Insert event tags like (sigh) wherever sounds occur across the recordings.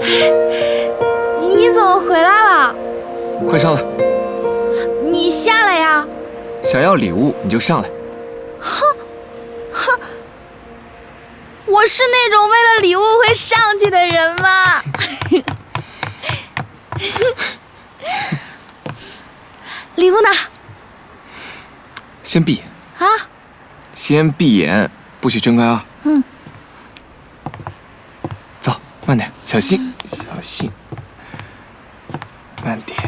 (laughs) 你怎么回来了？快上来！你下来呀！想要礼物你就上来。哼哼，我是那种为了礼物会上去的人吗？(laughs) 礼物呢？先闭眼。啊？先闭眼，不许睁开啊！嗯。走，慢点，小心，小心，慢点。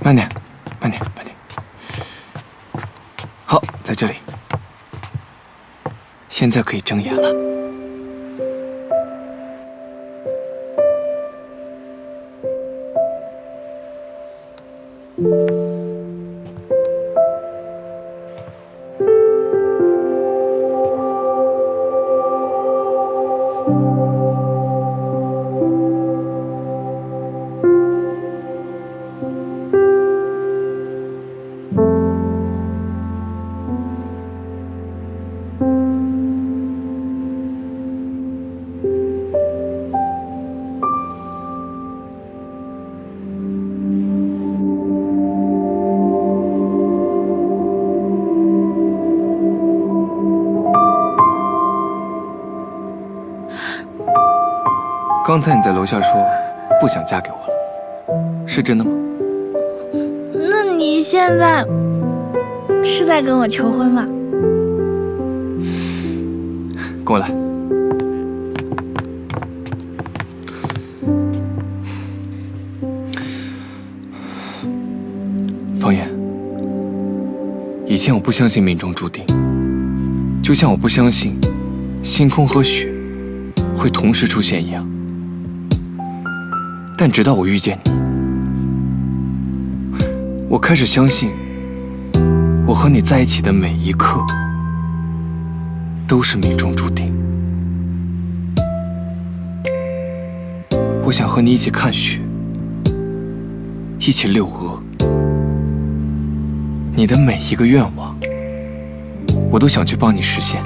慢点，慢点，慢点。好，在这里。现在可以睁眼了。刚才你在楼下说不想嫁给我了，是真的吗？那你现在是在跟我求婚吗？跟我来。方言，以前我不相信命中注定，就像我不相信星空和雪会同时出现一样。但直到我遇见你，我开始相信，我和你在一起的每一刻都是命中注定。我想和你一起看雪，一起遛鹅，你的每一个愿望，我都想去帮你实现。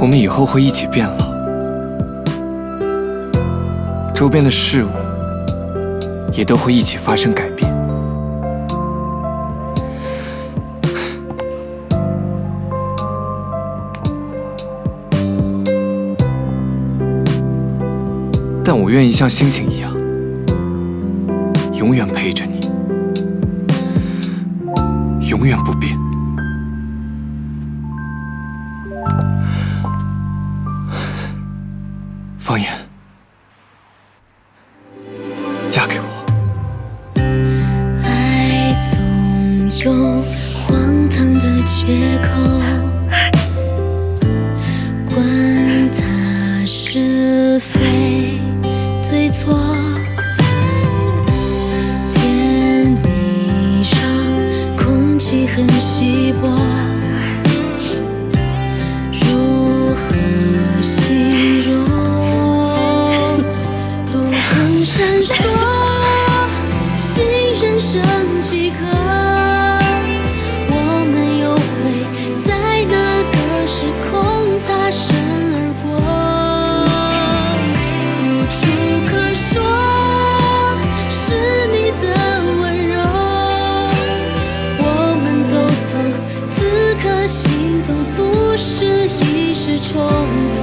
我们以后会一起变老。周边的事物也都会一起发生改变，但我愿意像星星一样，永远陪着你，永远不变。方言。嫁给我。爱总有荒唐的借口，管他是非对错。天地上空气很稀薄，灯闪烁。剩几个？我们又会在哪个时空擦身而过？无处可说，是你的温柔。我们都懂，此刻心动不是一时冲动。